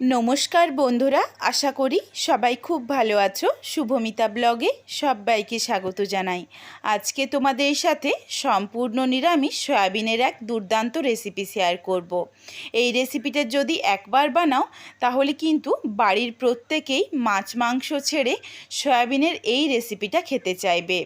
নমস্কার বন্ধুরা, আশা করি সবাই খুব ভালো আছো। শুভমিতা ব্লগে সবাইকে স্বাগত জানাই। আজকে তোমাদের সাথে সম্পূর্ণ নিরামিষ সয়াবিনের এক দুর্দান্ত রেসিপি শেয়ার করব। এই রেসিপিটা যদি একবার বানাও, তাহলে কিন্তু বাড়ির প্রত্যেকেই মাছ মাংস ছেড়ে সয়াবিনের এই রেসিপিটা খেতে চাইবে।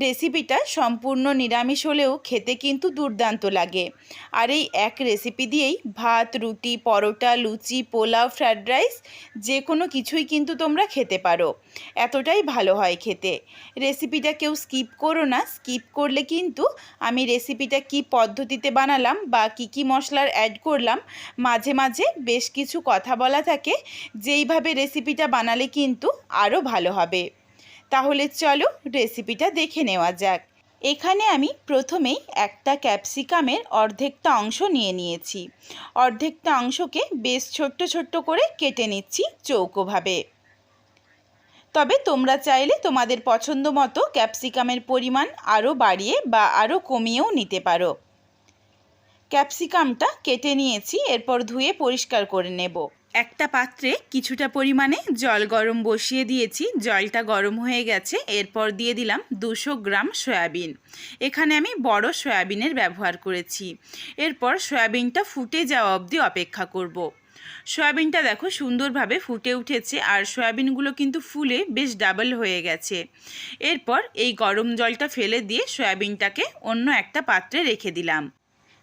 রেসিপিটা সম্পূর্ণ নিরামিষ হলেও খেতে কিন্তু দুর্দান্ত লাগে। আর এই এক রেসিপি দিয়েই ভাত, রুটি, পরোটা, লুচি, পোলাও ফ্রায়েড রাইস যে কোনো কিছুই কিন্তু তোমরা খেতে পারো। এতটাই ভালো হয় খেতে। রেসিপিটা কেউ স্কিপ করো না। স্কিপ করলে কিন্তু আমি রেসিপিটা কি পদ্ধতিতে বানালাম বা কি কি মশলার অ্যাড করলাম, মাঝে মাঝে বেশ কিছু কথা বলা থাকে। যেইভাবে রেসিপিটা বানালে কিন্তু আরও ভালো হবে। তাহলে চলো রেসিপিটা দেখে নেওয়া যাক। এখানে আমি প্রথমেই একটা ক্যাপসিকামের অর্ধেকটা অংশ নিয়ে নিয়েছি। অর্ধেকটা অংশকে বেশ ছোট্ট ছোট্ট করে কেটে নিচ্ছি চৌকোভাবে। তবে তোমরা চাইলে তোমাদের পছন্দ মতো ক্যাপসিকামের পরিমাণ আরও বাড়িয়ে বা আরও কমিয়েও নিতে পারো। ক্যাপসিকামটা কেটে নিয়েছি, এরপর ধুয়ে পরিষ্কার করে নেব। একটা পাত্রে কিছুটা পরিমাণে জল গরম বসিয়ে দিয়েছি। জলটা গরম হয়ে গেছে। এরপর দিয়ে দিলাম দুশো গ্রাম সয়াবিন। এখানে আমি বড় সয়াবিনের ব্যবহার করেছি। এরপর সয়াবিনটা ফুটে যাওয়া অবধি অপেক্ষা করব। সয়াবিনটা দেখো সুন্দরভাবে ফুটে উঠেছে আর সয়াবিনগুলো কিন্তু ফুলে বেশ ডাবল হয়ে গেছে। এরপর এই গরম জলটা ফেলে দিয়ে সয়াবিনটাকে অন্য একটা পাত্রে রেখে দিলাম।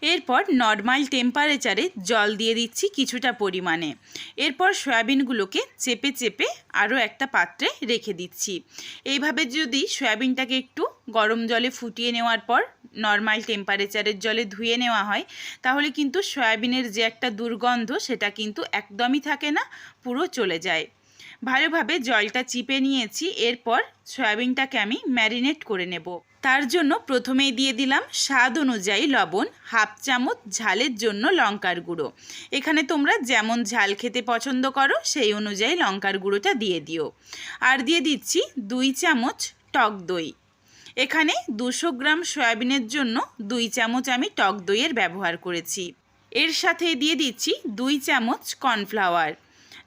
এরপর নর্মাল টেম্পারেচারে জল দিয়ে দিচ্ছি কিছুটা পরিমাণে। এরপর সয়াবিনগুলোকে চেপে চেপে আরও একটা পাত্রে রেখে দিচ্ছি। এইভাবে যদি সয়াবিনটাকে একটু গরম জলে ফুটিয়ে নেওয়ার পর নর্মাল টেম্পারেচারের জলে ধুয়ে নেওয়া হয়, তাহলে কিন্তু সয়াবিনের যে একটা দুর্গন্ধ সেটা কিন্তু একদমই থাকে না, পুরো চলে যায়। ভালোভাবে জলটা চিপে নিয়েছি, এরপর সয়াবিনটাকে আমি ম্যারিনেট করে নেব। তার জন্য প্রথমেই দিয়ে দিলাম স্বাদ অনুযায়ী লবণ, হাফ চামচ ঝালের জন্য লঙ্কার গুঁড়ো। এখানে তোমরা যেমন ঝাল খেতে পছন্দ করো, সেই অনুযায়ী লঙ্কার গুঁড়োটা দিয়ে দিও। আর দিয়ে দিচ্ছি দুই চামচ টক দই। এখানে দুশো গ্রাম সয়াবিনের জন্য দুই চামচ আমি টক দইয়ের ব্যবহার করেছি। এর সাথে দিয়ে দিচ্ছি দুই চামচ কর্নফ্লাওয়ার।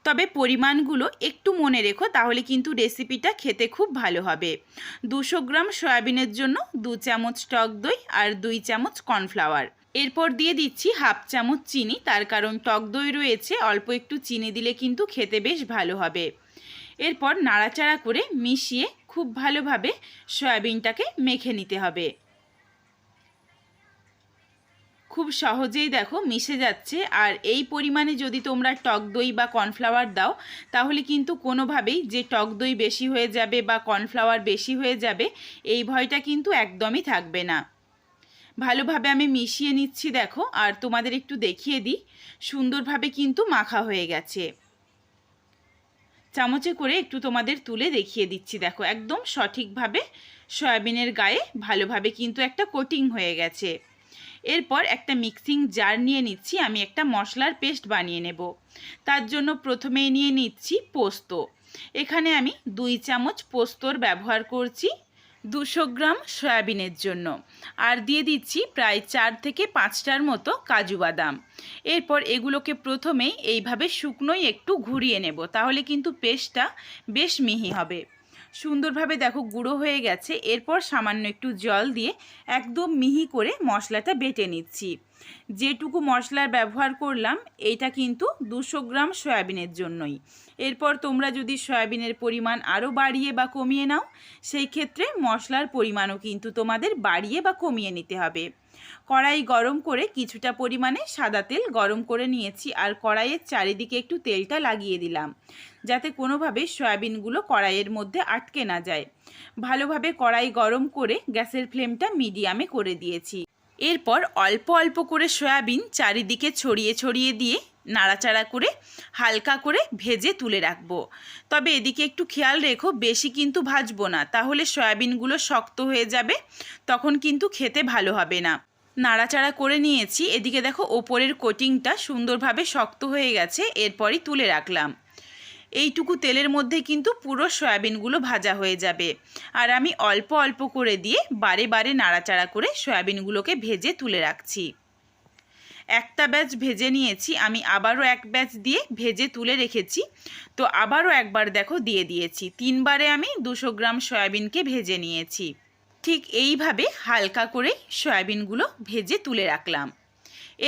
তবে পরিমাণগুলো একটু মনে রেখো, তাহলে কিন্তু রেসিপিটা খেতে খুব ভালো হবে। দুশো গ্রাম সয়াবিনের জন্য দু চামচ টক দই আর দুই চামচ কর্নফ্লাওয়ার। এরপর দিয়ে দিচ্ছি হাফ চামচ চিনি, তার কারণ টক দই রয়েছে, অল্প একটু চিনি দিলে কিন্তু খেতে বেশ ভালো হবে। এরপর নাড়াচাড়া করে মিশিয়ে খুব ভালোভাবে সয়াবিনটাকে মেখে নিতে হবে। খুব সহজেই দেখো মিশে যাচ্ছে। আর এই পরিমাণে যদি তোমরা টক দই বা কর্নফ্লাওয়ার দাও, তাহলে কিন্তু কোনোভাবেই যে টক দই বেশি হয়ে যাবে বা কর্নফ্লাওয়ার বেশি হয়ে যাবে, এই ভয়টা কিন্তু একদমই থাকবে না। ভালোভাবে আমি মিশিয়ে নিচ্ছি দেখো, আর তোমাদের একটু দেখিয়ে দিই। সুন্দরভাবে কিন্তু মাখা হয়ে গেছে। চামচে করে একটু তোমাদের তুলে দেখিয়ে দিচ্ছি দেখো, একদম সঠিকভাবে। সয়াবিনের গায়ে ভালোভাবে কিন্তু একটা কোটিং হয়ে গেছে। এরপর একটা মিক্সিং জার নিয়ে নিচ্ছি, আমি একটা মশলার পেস্ট বানিয়ে নেব। তার জন্য প্রথমেই নিয়ে নিচ্ছি পোস্ত। এখানে আমি দুই চামচ পোস্তর ব্যবহার করছি দুশো গ্রাম সয়াবিনের জন্য। আর দিয়ে দিচ্ছি প্রায় চার থেকে পাঁচটার মতো কাজু বাদাম। এরপর এগুলোকে প্রথমেই এইভাবে শুকনোই একটু ঘুরিয়ে নেব, তাহলে কিন্তু পেস্টটা বেশ মিহি হবে। সুন্দরভাবে দেখো গুঁড়ো হয়ে গেছে। এরপর সামান্য একটু জল দিয়ে একদম মিহি করে মশলাটা বেটে নিচ্ছি। যেটুকু মশলার ব্যবহার করলাম এইটা কিন্তু দুশো গ্রাম সয়াবিনের জন্যই। এরপর তোমরা যদি সয়াবিনের পরিমাণ আরও বাড়িয়ে বা কমিয়ে নাও, সেই ক্ষেত্রে মশলার পরিমাণও কিন্তু তোমাদের বাড়িয়ে বা কমিয়ে নিতে হবে। কড়াই গরম করে কিছুটা পরিমাণে সাদা তেল গরম করে নিয়েছি আর কড়াইয়ের চারিদিকে একটু তেলটা লাগিয়ে দিলাম। যাতে কোনোভাবে সয়াবিনগুলো কড়াইয়ের মধ্যে আটকে না যায়। ভালোভাবে কড়াই গরম করে গ্যাসের ফ্লেমটা মিডিয়ামে করে দিয়েছি। এরপর অল্প অল্প করে সয়াবিন চারিদিকে ছড়িয়ে ছড়িয়ে দিয়ে নাড়াচাড়া করে হালকা করে ভেজে তুলে রাখব। তবে এদিকে একটু খেয়াল রেখো, বেশি কিন্তু ভাজবো না। তাহলে সয়াবিনগুলো শক্ত হয়ে যাবে, তখন কিন্তু খেতে ভালো হবে না। নাড়াচাড়া করে নিয়েছি। এদিকে দেখো, ওপরের কোটিংটা সুন্দরভাবে শক্ত হয়ে গেছে। এরপরই তুলে রাখলাম। এইটুকু তেলের মধ্যে কিন্তু পুরো সয়াবিনগুলো ভাজা হয়ে যাবে। আর আমি অল্প অল্প করে দিয়ে বারে বারে নাড়াচাড়া করে সয়াবিনগুলোকে ভেজে তুলে রাখছি। একটা ব্যাচ ভেজে নিয়েছি, আমি আবারও এক ব্যাচ দিয়ে ভেজে তুলে রেখেছি। তো আবারও একবার দেখো দিয়ে দিয়েছি। তিনবারে আমি দুশো গ্রাম সয়াবিনকে ভেজে নিয়েছি। ঠিক এইভাবে হালকা করে সয়াবিনগুলো ভেজে তুলে রাখলাম।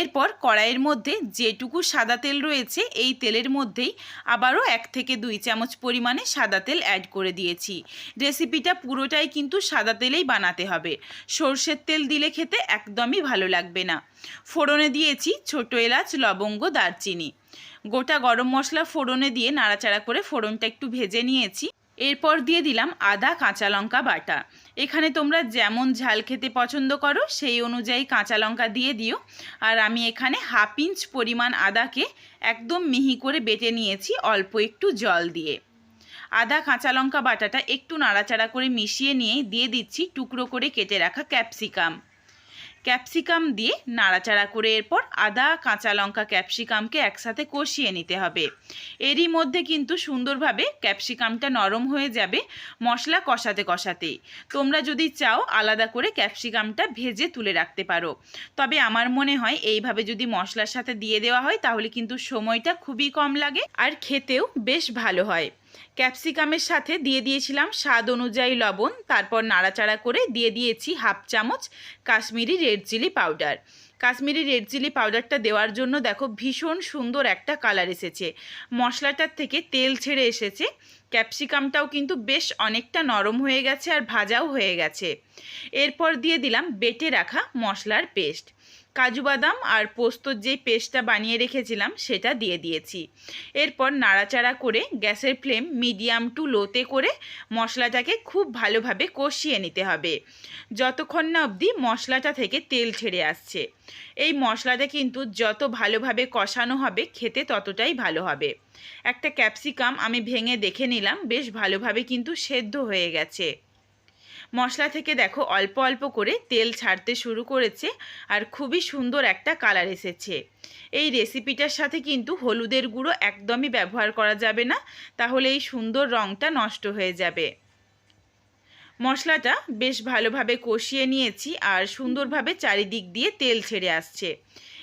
এরপর কড়াইয়ের মধ্যে যেটুকু সাদা তেল রয়েছে, এই তেলের মধ্যেই আবারও এক থেকে দুই চামচ পরিমাণে সাদা তেল অ্যাড করে দিয়েছি। রেসিপিটা পুরোটাই কিন্তু সাদা তেলেই বানাতে হবে। সর্ষের তেল দিলে খেতে একদমই ভালো লাগবে না। ফোড়নে দিয়েছি ছোট এলাচ, লবঙ্গ, দারচিনি। গোটা গরম মশলা ফোড়নে দিয়ে নাড়াচাড়া করে ফোড়নটা একটু ভেজে নিয়েছি। এরপর দিয়ে দিলাম আদা, কাঁচা লঙ্কা বাটা। এখানে তোমরা যেমন ঝাল খেতে পছন্দ করো, সেই অনুযায়ী কাঁচা লঙ্কা দিয়ে দিও। আর আমি এখানে হাফ ইঞ্চ পরিমাণ আদাকে একদম মিহি করে বেটে নিয়েছি অল্প একটু জল দিয়ে। আদা, কাঁচা লঙ্কা বাটাটা একটু নাড়াচাড়া করে মিশিয়ে নিয়ে দিয়ে দিচ্ছি টুকরো করে কেটে রাখা ক্যাপসিকাম। ক্যাপসিকাম দিয়ে নাড়াচাড়া করে এরপর আদা, কাঁচা লঙ্কা, ক্যাপসিকামকে একসাথে কষিয়ে নিতে হবে। এরই মধ্যে কিন্তু সুন্দরভাবে ক্যাপসিকামটা নরম হয়ে যাবে মশলা কষাতে কষাতে। তোমরা যদি চাও আলাদা করে ক্যাপসিকামটা ভেজে তুলে রাখতে পারো। তবে আমার মনে হয় এইভাবে যদি মশলার সাথে দিয়ে দেওয়া হয় তাহলে কিন্তু সময়টা খুবই কম লাগে আর খেতেও বেশ ভালো হয়। ক্যাপসিকামের সাথে দিয়ে দিয়েছিলাম স্বাদ অনুযায়ী লবণ, তারপর নাড়াচাড়া করে দিয়ে দিয়েছি হাফ চামচ Kashmiri red chilli powder. Kashmiri red chilli পাউডারটা দেওয়ার জন্য দেখো ভীষণ সুন্দর একটা কালার এসেছে। মশলাটার থেকে তেল ছেড়ে এসেছে। ক্যাপসিকামটাও কিন্তু বেশ অনেকটা নরম হয়ে গেছে আর ভাজাও হয়ে গেছে। এরপর দিয়ে দিলাম বেটে রাখা মশলার পেস্ট। কাজু বাদাম আর পোস্তর যে পেস্টটা বানিয়ে রেখেছিলাম, সেটা দিয়ে দিয়েছি। এরপর নাড়াচাড়া করে গ্যাসের ফ্লেম মিডিয়াম টু লোতে করে মশলাটাকে খুব ভালোভাবে কষিয়ে নিতে হবে। যতক্ষণ না অবধি মশলাটা থেকে তেল ছেড়ে আসছে। এই মশলাটা কিন্তু যত ভালোভাবে কষানো হবে, খেতে ততটাই ভালো হবে। একটা ক্যাপসিকাম আমি ভেঙে দেখে নিলাম, বেশ ভালোভাবে কিন্তু সেদ্ধ হয়ে গেছে। মশলা থেকে দেখো অল্প অল্প করে তেল ছাড়তে শুরু করেছে আর খুবই সুন্দর একটা কালার এসেছে। এই রেসিপিটার সাথে কিন্তু হলুদের গুঁড়ো একদমই ব্যবহার করা যাবে না, তাহলে এই সুন্দর রঙটা নষ্ট হয়ে যাবে। মশলাটা বেশ ভালোভাবে কষিয়ে নিয়েছি আর সুন্দরভাবে চারিদিক দিয়ে তেল ছেড়ে আসছে।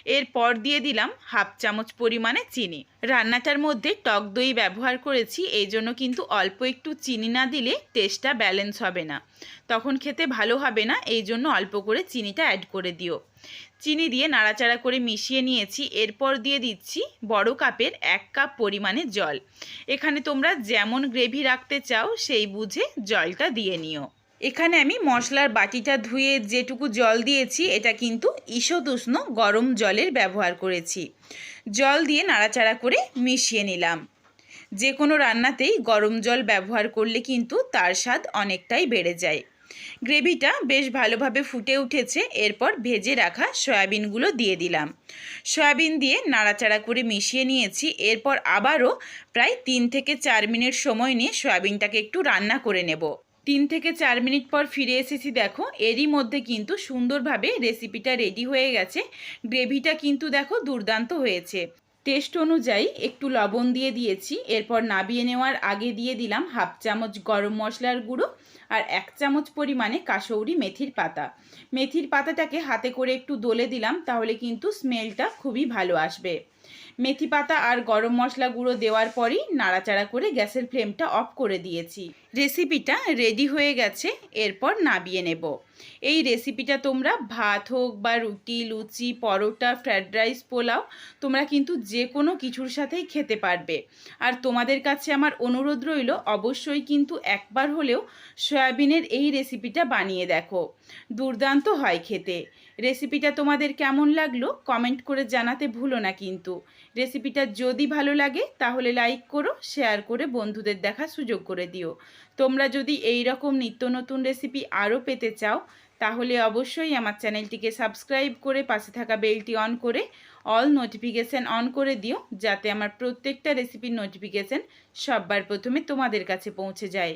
এরপর দিয়ে দিলাম হাফ চামচ পরিমাণে চিনি। রান্নাটার মধ্যে টক দই ব্যবহার করেছি, এই জন্য কিন্তু অল্প একটু চিনি না দিলে টেস্টটা ব্যালেন্স হবে না। তখন খেতে ভালো হবে না, এই জন্য অল্প করে চিনিটা অ্যাড করে দিও। চিনি দিয়ে নাড়াচাড়া করে মিশিয়ে নিয়েছি, এরপর দিয়ে দিচ্ছি বড় কাপের এক কাপ পরিমাণে জল। এখানে তোমরা যেমন গ্রেভি রাখতে চাও, সেই বুঝে জলটা দিয়ে নিও। এখানে আমি মশলার বাটিটা ধুয়ে যেটুকু জল দিয়েছি, এটা কিন্তু ঈষদুষ্ণ গরম জলের ব্যবহার করেছি। জল দিয়ে নাড়াচাড়া করে মিশিয়ে নিলাম। যে কোনো রান্নাতেই গরম জল ব্যবহার করলে কিন্তু তার স্বাদ অনেকটাই বেড়ে যায়। গ্রেভিটা বেশ ভালোভাবে ফুটে উঠেছে, এরপর ভেজে রাখা সয়াবিনগুলো দিয়ে দিলাম। সয়াবিন দিয়ে নাড়াচাড়া করে মিশিয়ে নিয়েছি, এরপর আবারও প্রায় তিন থেকে চার মিনিট সময় নিয়ে সয়াবিনটাকে একটু রান্না করে নেব। তিন থেকে চার মিনিট পর ফিরে এসেছি, দেখো। এরই মধ্যে কিন্তু সুন্দরভাবে রেসিপিটা রেডি হয়ে গেছে। গ্রেভিটা কিন্তু দেখো দুর্দান্ত হয়েছে। টেস্ট অনুযায়ী একটু লবণ দিয়ে দিয়েছি। এরপর নাবিয়ে নেওয়ার আগে দিয়ে দিলাম হাফ চামচ গরম মশলার গুঁড়ো। আর এক চামচ পরিমাণে কাসৌরি মেথির পাতা। মেথির পাতাটাকে হাতে করে একটু দলে দিলাম, তাহলে কিন্তু স্মেলটা খুবই ভালো আসবে। মেথি পাতা আর গরম মশলা গুঁড়ো দেওয়ার পরই নাড়াচাড়া করে গ্যাসের ফ্লেমটা অফ করে দিয়েছি। রেসিপিটা রেডি হয়ে গেছে, এরপর নাবিয়ে নেব। এই রেসিপিটা তোমরা ভাত হোক বা রুটি, লুচি, পরোটা, ফ্রায়েড রাইস, পোলাও, তোমরা কিন্তু যে কোনো কিছুর সাথেই খেতে পারবে। আর তোমাদের কাছে আমার অনুরোধ রইল, অবশ্যই কিন্তু একবার হলেও সয়াবিনের এই রেসিপিটা বানিয়ে দেখো। দুর্দান্ত হয় খেতে। রেসিপিটা তোমাদের কেমন লাগল কমেন্ট করে জানাতে ভুলো না কিন্তু। রেসিপিটা যদি ভালো লাগে তাহলে লাইক করো শেয়ার করে বন্ধুদের দেখা সুযোগ করে দিও। তোমরা যদি এই রকম নিত্য নতুন রেসিপি আরও পেতে চাও, তাহলে অবশ্যই আমার চ্যানেলটিকে সাবস্ক্রাইব করে পাশে থাকা বেলটি অন করে অল নোটিফিকেশান অন করে দিও, যাতে আমার প্রত্যেকটা রেসিপির নোটিফিকেশান সববার প্রথমে তোমাদের কাছে পৌঁছে যায়।